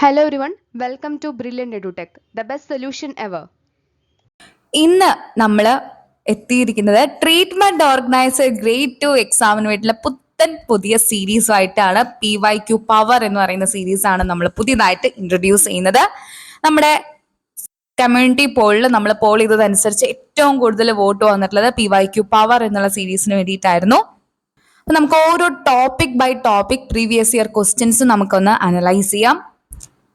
Hello everyone welcome to Brilliant Edutech the best solution ever ഇന്ന് നമ്മൾ എത്തിയിരിക്കുന്നത് treatment organiser grade two എക്സാമിന് വേണ്ടിയുള്ള പുത്തൻ പുതിയ സീരീസ് ആയിട്ടാണ് പി വൈ ക്യു പവർ എന്ന് പറയുന്ന സീരീസ് ആണ് നമ്മൾ പുതിയതായിട്ട് ഇൻട്രൊഡ്യൂസ് ചെയ്യുന്നത്. നമ്മുടെ കമ്മ്യൂണിറ്റി പോളിൽ നമ്മൾ പോൾ ചെയ്തതനുസരിച്ച് ഏറ്റവും കൂടുതൽ വോട്ട് വന്നിട്ടുള്ളത് പി വൈ ക്യു പവർ എന്നുള്ള സീരീസിന് വേണ്ടിയിട്ടായിരുന്നു. അപ്പൊ നമുക്ക് ഓരോ topic by topic previous year questions നമുക്കൊന്ന് അനലൈസ് ചെയ്യാം.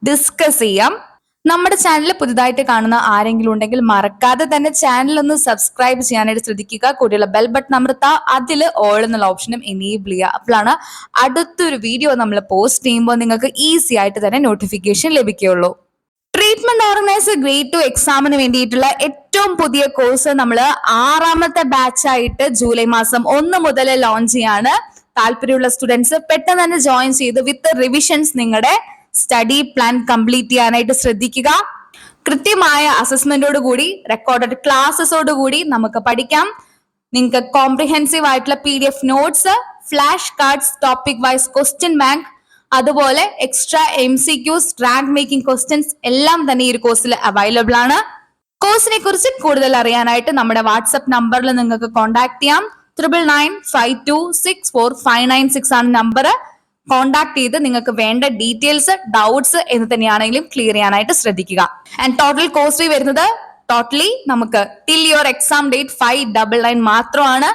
ഡിസ്കസ് ചെയ്യാം. നമ്മുടെ ചാനൽ പുതുതായിട്ട് കാണുന്ന ആരെങ്കിലും ഉണ്ടെങ്കിൽ മറക്കാതെ തന്നെ ചാനൽ ഒന്ന് സബ്സ്ക്രൈബ് ചെയ്യാനായിട്ട് ശ്രദ്ധിക്കുക. കൂടിയുള്ള ബെൽ ബട്ടൺ അമർത്താ. അതിൽ ഓൾ എന്നുള്ള ഓപ്ഷനും എനേബിൾ ചെയ്യുക അപ്പോഴാണ് അടുത്തൊരു വീഡിയോ നമ്മൾ പോസ്റ്റ് ചെയ്യുമ്പോൾ നിങ്ങൾക്ക് ഈസി ആയിട്ട് തന്നെ നോട്ടിഫിക്കേഷൻ ലഭിക്കുകയുള്ളൂ. ട്രീറ്റ്മെന്റ് ഓർഗനൈസർ ഗ്രേഡ് ടു എക്സാമിന് വേണ്ടിയിട്ടുള്ള ഏറ്റവും പുതിയ കോഴ്സ് നമ്മൾ ആറാമത്തെ ബാച്ച് ആയിട്ട് ജൂലൈ മാസം ഒന്ന് മുതൽ ലോഞ്ച് ചെയ്യാണ്. താല്പര്യമുള്ള സ്റ്റുഡൻസ് പെട്ടെന്ന് തന്നെ ജോയിൻ ചെയ്ത് വിത്ത് റിവിഷൻസ് നിങ്ങളുടെ സ്റ്റഡി പ്ലാൻ കംപ്ലീറ്റ് ചെയ്യാനായിട്ട് ശ്രദ്ധിക്കുക. കൃത്യമായ അസസ്മെന്റോട് കൂടി റെക്കോർഡഡ് ക്ലാസ്സസോട് കൂടി നമുക്ക് പഠിക്കാം. നിങ്ങൾക്ക് കോംപ്രിഹെൻസീവ് ആയിട്ടുള്ള P D F notes flash cards topic wise question bank അതുപോലെ extra M C Qs rank making questions എല്ലാം തന്നെ ഈ ഒരു കോഴ്സിൽ അവൈലബിൾ ആണ്. കോഴ്സിനെ കുറിച്ച് കൂടുതൽ അറിയാനായിട്ട് നമ്മുടെ വാട്സപ്പ് നമ്പറിൽ നിങ്ങൾക്ക് കോൺടാക്ട് ചെയ്യാം. Triple nine five two six four five nine six ആണ് നമ്പർ കോൺടാക്ട് ചെയ്ത് നിങ്ങൾക്ക് വേണ്ട ഡീറ്റെയിൽസ് ഡൗട്ട്സ് എന്ന് തന്നെയാണെങ്കിലും ക്ലിയർ ചെയ്യാനായിട്ട് ശ്രദ്ധിക്കുക. ആൻഡ് ടോട്ടൽ കോസ്റ്റ് വരുന്നത് ടോട്ടലി നമുക്ക് till your exam date five double nine മാത്രമാണ്.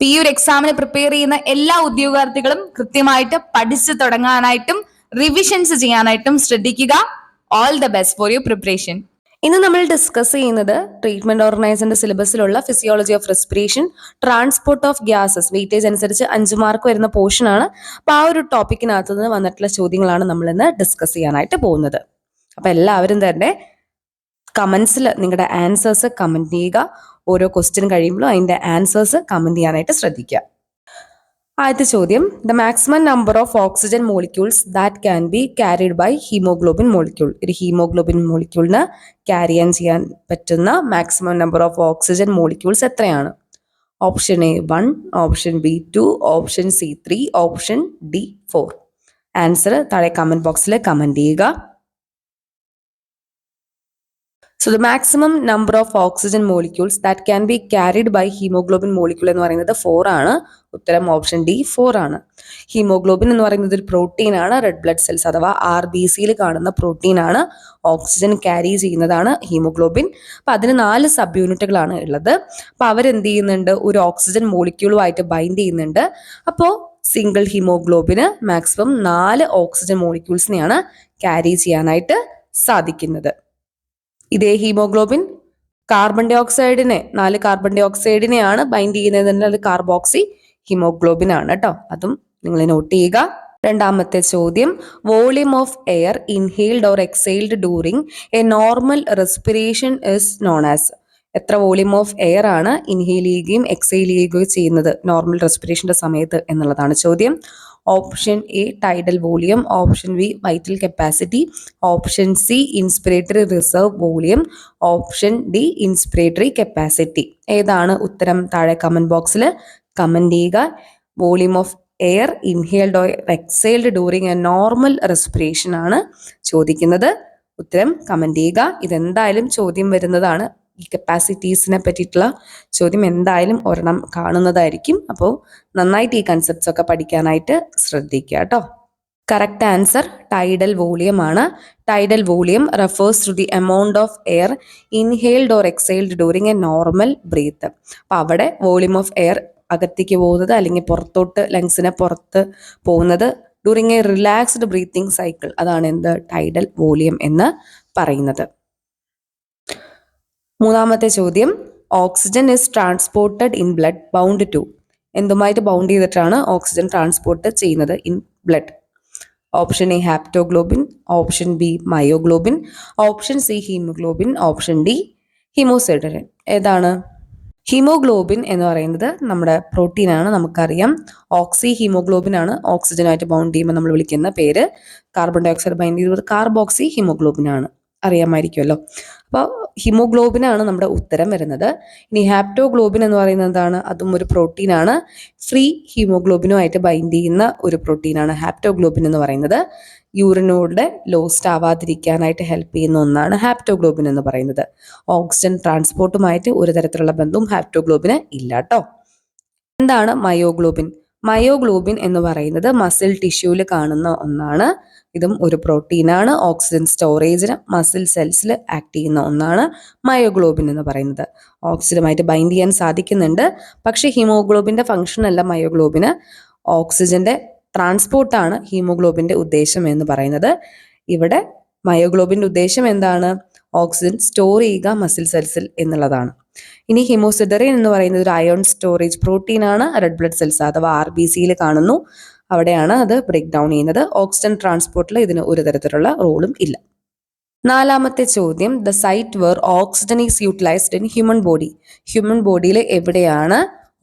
പി ഒരു എക്സാമിന് പ്രിപ്പയർ ചെയ്യുന്ന എല്ലാ ഉദ്യോഗാർത്ഥികളും കൃത്യമായിട്ട് പഠിച്ചു തുടങ്ങാനായിട്ടും റിവിഷൻസ് ചെയ്യാനായിട്ടും ശ്രദ്ധിക്കുക. All the best for you preparation ഇന്ന് നമ്മൾ ഡിസ്കസ് ചെയ്യുന്നത് ട്രീറ്റ്മെന്റ് ഓർഗനൈസറിന്റെ സിലബസിലുള്ള physiology of respiration transport of gases weightage അനുസരിച്ച് അഞ്ച് മാർക്ക് വരുന്ന പോർഷൻ ആണ്. അപ്പൊ ആ ഒരു ടോപ്പിക്കിനകത്ത് നിന്ന് വന്നിട്ടുള്ള ചോദ്യങ്ങളാണ് നമ്മൾ ഇന്ന് ഡിസ്കസ് ചെയ്യാനായിട്ട് പോകുന്നത്. അപ്പൊ എല്ലാവരും തന്നെ കമന്റ്സിൽ നിങ്ങളുടെ ആൻസേഴ്സ് കമന്റ് ചെയ്യുക. ഓരോ ക്വസ്റ്റ്യൻ കഴിയുമ്പോഴും അതിന്റെ ആൻസേഴ്സ് കമന്റ് ചെയ്യാനായിട്ട് ശ്രദ്ധിക്കുക. ആദ്യത്തെ ചോദ്യം. The maximum number of oxygen molecules that can be carried by haemoglobin molecule ഒരു ഹീമോഗ്ലോബിൻ മോളിക്യൂളിന് ക്യാരി ചെയ്യാൻ ചെയ്യാൻ പറ്റുന്ന maximum number of oxygen molecules എത്രയാണ്? Option A one option B two option C three option D four answer താഴെ comment ബോക്സിൽ comment ചെയ്യുക. So the maximum number of oxygen molecules that can be carried by haemoglobin molecule എന്ന് പറയുന്നത് four ആണ്. ഉത്തരം option D four ആണ്. Haemoglobin എന്ന് പറയുന്നത് ഒരു പ്രോട്ടീൻ ആണ്. റെഡ് ബ്ലഡ് സെൽസ് അഥവാ ആർ ബി സിയിൽ കാണുന്ന പ്രോട്ടീൻ ആണ്. ഓക്സിജൻ ക്യാരി ചെയ്യുന്നതാണ് ഹീമോഗ്ലോബിൻ അപ്പൊ അതിന് നാല് സബ് യൂണിറ്റുകളാണ് ഉള്ളത്. അപ്പൊ അവരെന്ത് ചെയ്യുന്നുണ്ട്? ഒരു ഓക്സിജൻ മോളിക്യൂളുമായിട്ട് ബൈൻഡ് ചെയ്യുന്നുണ്ട്. അപ്പോൾ സിംഗിൾ ഹീമോഗ്ലോബിന് മാക്സിമം നാല് ഓക്സിജൻ മോളിക്യൂൾസിനെയാണ് ക്യാരി ചെയ്യാനായിട്ട് സാധിക്കുന്നത്. ഇതേ ഹീമോഗ്ലോബിൻ കാർബൺ ഡൈ ഓക്സൈഡിനെ നാല് കാർബൺ ഡൈ ഓക്സൈഡിനെയാണ് ബൈൻഡ് ചെയ്യുന്നത് അത് കാർബോക്സി ഹീമോഗ്ലോബിൻ ആണ് കേട്ടോ അതും നിങ്ങൾ നോട്ട് ചെയ്യുക. രണ്ടാമത്തെ ചോദ്യം volume of air inhaled or exhaled during a normal respiration is known as എത്ര വോളിയം ഓഫ് എയർ ആണ് ഇൻഹെയിൽ ചെയ്യുകയും എക്സെയിൽ ചെയ്യുകയും ചെയ്യുന്നത്? നോർമൽ റെസ്പിറേഷന്റെ സമയത്ത് എന്നുള്ളതാണ് ചോദ്യം. Option A tidal volume option B vital capacity option C inspiratory reserve volume option D inspiratory capacity ഏതാണ് ഉത്തരം? താഴെ കമന്റ് ബോക്സിൽ കമന്റ് ചെയ്യുക. Volume of air inhaled or exhaled during a normal respiration ആണ് ചോദിക്കുന്നത്. ഉത്തരം കമന്റ് ചെയ്യുക. ഇതെന്തായാലും ചോദ്യം വരുന്നതാണ്. ഈ കപ്പാസിറ്റീസിനെ പറ്റിയിട്ടുള്ള ചോദ്യം എന്തായാലും ഒരെണ്ണം കാണുന്നതായിരിക്കും. അപ്പോൾ നന്നായിട്ട് ഈ കൺസെപ്റ്റ്സ് ഒക്കെ പഠിക്കാനായിട്ട് ശ്രദ്ധിക്കുക കേട്ടോ. കറക്റ്റ് ആൻസർ ടൈഡൽ വോളിയം ആണ്. Tidal volume refers to the amount of air inhaled or exhaled during a normal breath അപ്പം അവിടെ വോളിയം ഓഫ് എയർ അകത്തേക്ക് പോകുന്നത് അല്ലെങ്കിൽ പുറത്തോട്ട് ലങ്സിനെ പുറത്ത് പോകുന്നത് during a relaxed breathing cycle അതാണ് എന്ത്? ടൈഡൽ വോളിയം എന്ന് പറയുന്നത്. മൂന്നാമത്തെ ചോദ്യം oxygen is transported in blood bound to എന്തുമായിട്ട് bound ചെയ്തിട്ടാണ് ഓക്സിജൻ ട്രാൻസ്പോർട്ട് ചെയ്യുന്നത് in blood option A haptoglobin option B myoglobin option C haemoglobin option D haemosiderin ഏതാണ്? Haemoglobin എന്ന് പറയുന്നത് നമ്മുടെ പ്രോട്ടീനാണ് നമുക്കറിയാം. ഓക്സി ഹീമോഗ്ലോബിൻ ആണ് ഓക്സിജനായിട്ട് ബൗണ്ട് ചെയ്യുമ്പോൾ നമ്മൾ വിളിക്കുന്ന പേര്. കാർബൺ ഡയോക്സൈഡ് ബൈൻഡ് ചെയ്തത് കാർബോക്സി ഹീമോഗ്ലോബിൻ ആണ്. അറിയാമായിരിക്കുമല്ലോ. അപ്പോൾ ഹിമോഗ്ലോബിനാണ് നമ്മുടെ ഉത്തരം വരുന്നത്. ഇനി ഹാപ്റ്റോഗ്ലോബിൻ എന്ന് പറയുന്നത് എന്താണ്? അതും ഒരു പ്രോട്ടീനാണ് ഫ്രീ ഹീമോഗ്ലോബിനുമായിട്ട് ബൈൻഡ് ചെയ്യുന്ന ഒരു പ്രോട്ടീനാണ് ഹാപ്റ്റോഗ്ലോബിൻ എന്ന് പറയുന്നത്. യൂറിനോടെ ലോസ്റ്റ് ആവാതിരിക്കാനായിട്ട് ഹെൽപ്പ് ചെയ്യുന്ന ഒന്നാണ് ഹാപ്റ്റോഗ്ലോബിൻ എന്ന് പറയുന്നത്. ഓക്സിജൻ ട്രാൻസ്പോർട്ടുമായിട്ട് ഒരു തരത്തിലുള്ള ബന്ധവും ഹാപ്റ്റോഗ്ലോബിന് ഇല്ല കേട്ടോ എന്താണ് മയോഗ്ലോബിൻ? മയോഗ്ലോബിൻ എന്ന് പറയുന്നത് മസിൽ ടിഷ്യൂവിൽ കാണുന്ന ഒന്നാണ്. ഇതും ഒരു പ്രോട്ടീനാണ്. ഓക്സിജൻ സ്റ്റോറേജിന് മസിൽ സെൽസിൽ ആക്ട് ചെയ്യുന്ന ഒന്നാണ് മയോഗ്ലോബിൻ എന്ന് പറയുന്നത്. ഓക്സിജനുമായിട്ട് ബൈൻഡ് ചെയ്യാൻ സാധിക്കുന്നുണ്ട്. പക്ഷേ ഹീമോഗ്ലോബിന്റെ ഫംഗ്ഷൻ അല്ല മയോഗ്ലോബിന്. ഓക്സിജന്റെ ട്രാൻസ്പോർട്ടാണ് ഹീമോഗ്ലോബിന്റെ ഉദ്ദേശം എന്ന് പറയുന്നത്. ഇവിടെ മയോഗ്ലോബിന്റെ ഉദ്ദേശം എന്താണ്? ഓക്സിജൻ സ്റ്റോർ ചെയ്യുക മസിൽ സെൽസിൽ എന്നുള്ളതാണ്. ഇനി ഹിമോസിഡറിൻ എന്ന് പറയുന്നത് ഒരു അയോൺ സ്റ്റോറേജ് പ്രോട്ടീനാണ്. റെഡ് ബ്ലഡ് സെൽസ് അഥവാ ആർ ബി സിയിൽ കാണുന്നു. അവിടെയാണ് അത് ബ്രേക്ക് ഡൗൺ ചെയ്യുന്നത്. ഓക്സിജൻ ട്രാൻസ്പോർട്ടിൽ ഇതിന് ഒരു തരത്തിലുള്ള റോളും ഇല്ല. നാലാമത്തെ ചോദ്യം the site where oxygen is utilised in human body human ബോഡിയിൽ എവിടെയാണ്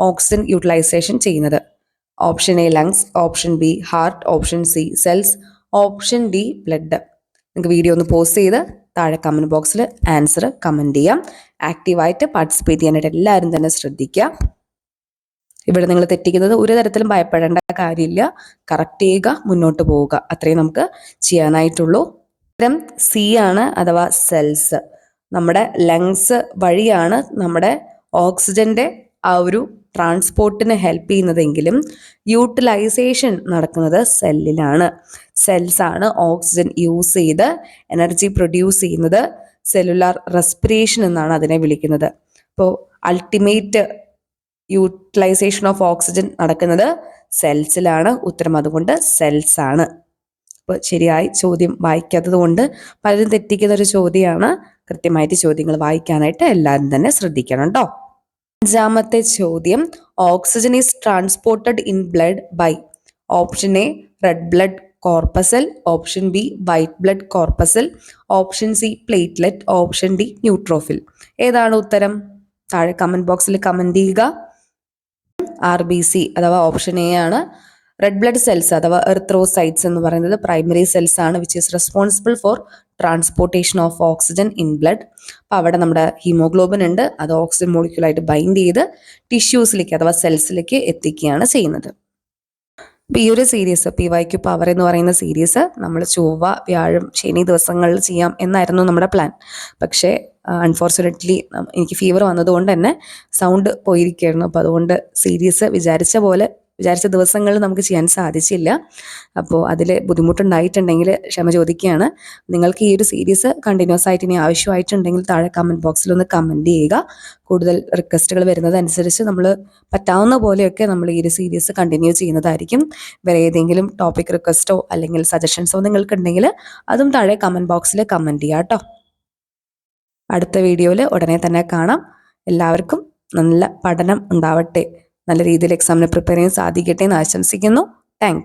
ഓക്സിജൻ യൂട്ടിലൈസേഷൻ ചെയ്യുന്നത്? Option A lungs option B heart option C cells option D blood നിങ്ങൾക്ക് വീഡിയോ ഒന്ന് പോസ്റ്റ് ചെയ്ത് താഴെ കമന്റ് ബോക്സിൽ ആൻസർ കമന്റ് ചെയ്യാം. ആക്റ്റീവായിട്ട് പാർട്ടിസിപ്പേറ്റ് ചെയ്യാനായിട്ട് എല്ലാവരും തന്നെ ശ്രദ്ധിക്കുക. ഇവിടെ നിങ്ങൾ തെറ്റിക്കുന്നത് ഒരു തരത്തിലും ഭയപ്പെടേണ്ട കാര്യമില്ല. കറക്റ്റ് ചെയ്യുക മുന്നോട്ട് പോവുക. അത്രയും നമുക്ക് ചെയ്യാനായിട്ടുള്ളൂ. ഉത്തരം സി ആണ് അഥവാ സെൽസ് നമ്മുടെ ലങ്സ് വഴിയാണ് നമ്മുടെ ഓക്സിജന്റെ ആ ഒരു ട്രാൻസ്പോർട്ടിന് ഹെൽപ്പ് ചെയ്യുന്നതെങ്കിലും യൂട്ടിലൈസേഷൻ നടക്കുന്നത് സെല്ലിലാണ് സെൽസ് ആണ് ഓക്സിജൻ യൂസ് ചെയ്ത് എനർജി പ്രൊഡ്യൂസ് ചെയ്യുന്നത് സെല്ലുലാർ റെസ്പിറേഷൻ എന്നാണ് അതിനെ വിളിക്കുന്നത്. അപ്പോൾ അൾട്ടിമേറ്റ് യൂട്ടിലൈസേഷൻ ഓഫ് ഓക്സിജൻ നടക്കുന്നത് സെൽസിലാണ് ഉത്തരം അതുകൊണ്ട് സെൽസ് ആണ്. അപ്പോൾ ശരിയായി ചോദ്യം വായിക്കാത്തത് കൊണ്ട് പലരും തെറ്റിക്കുന്ന ഒരു ചോദ്യമാണ്. കൃത്യമായിട്ട് ചോദ്യങ്ങൾ വായിക്കാനായിട്ട് എല്ലാവരും തന്നെ ശ്രദ്ധിക്കണം കേട്ടോ അഞ്ചാമത്തെ ചോദ്യം oxygen is transported in blood by option A red blood corpuscle option B white blood corpuscle option C platelet option D neutrophil ഏതാണ് ഉത്തരം? താഴെ കമന്റ് ബോക്സിൽ കമന്റ് ചെയ്യുക. ആർ ബി സി അഥവാ ഓപ്ഷൻ എ ആണ്. റെഡ് ബ്ലഡ് സെൽസ് അഥവാ erythrocytes എന്ന് പറയുന്നത് പ്രൈമറി സെൽസ് ആണ് which is responsible for transportation of oxygen in blood അപ്പോൾ അവിടെ നമ്മുടെ ഹീമോഗ്ലോബിൻ ഉണ്ട്. അത് ഓക്സിജൻ മോളിക്യൂളായിട്ട് ബൈൻഡ് ചെയ്ത് ടിഷ്യൂസിലേക്ക് അഥവാ സെൽസിലേക്ക് എത്തിക്കുകയാണ് ചെയ്യുന്നത്. അപ്പോൾ ഈ ഒരു സീരീസ് പി വൈക്യു പവർ എന്ന് പറയുന്ന സീരീസ് നമ്മൾ ചൊവ്വ വ്യാഴം ശനി ദിവസങ്ങളിൽ ചെയ്യാം എന്നായിരുന്നു നമ്മുടെ പ്ലാൻ പക്ഷേ അൺഫോർച്ചുനേറ്റ്ലി എനിക്ക് ഫീവർ വന്നതുകൊണ്ട് തന്നെ സൗണ്ട് പോയിരിക്കുകയായിരുന്നു. അപ്പോൾ അതുകൊണ്ട് സീരീസ് വിചാരിച്ച പോലെ വിചാരിച്ച ദിവസങ്ങളിൽ നമുക്ക് ചെയ്യാൻ സാധിച്ചില്ല. അപ്പോൾ അതിൽ ബുദ്ധിമുട്ടുണ്ടായിട്ടുണ്ടെങ്കിൽ ക്ഷമ ചോദിക്കുകയാണ്. നിങ്ങൾക്ക് ഈ ഒരു സീരീസ് കണ്ടിന്യൂസ് ആയിട്ട് ഇനി ആവശ്യമായിട്ടുണ്ടെങ്കിൽ താഴെ കമന്റ് ബോക്സിൽ ഒന്ന് കമന്റ് ചെയ്യുക. കൂടുതൽ റിക്വസ്റ്റുകൾ വരുന്നതനുസരിച്ച് നമ്മൾ പറ്റാവുന്ന പോലെയൊക്കെ നമ്മൾ ഈ ഒരു സീരീസ് കണ്ടിന്യൂ ചെയ്യുന്നതായിരിക്കും. വേറെ ഏതെങ്കിലും ടോപ്പിക് റിക്വസ്റ്റോ അല്ലെങ്കിൽ സജഷൻസോ നിങ്ങൾക്കുണ്ടെങ്കിൽ അതും താഴെ കമന്റ് ബോക്സിൽ കമന്റ് ചെയ്യാം കേട്ടോ. അടുത്ത വീഡിയോയിൽ ഉടനെ തന്നെ കാണാം. എല്ലാവർക്കും നല്ല പഠനം ഉണ്ടാവട്ടെ. നല്ല രീതിയിൽ എക്സാമിന് പ്രിപ്പയർ ചെയ്യാൻ സാധിക്കട്ടെ എന്ന് ആശംസിക്കുന്നു. താങ്ക്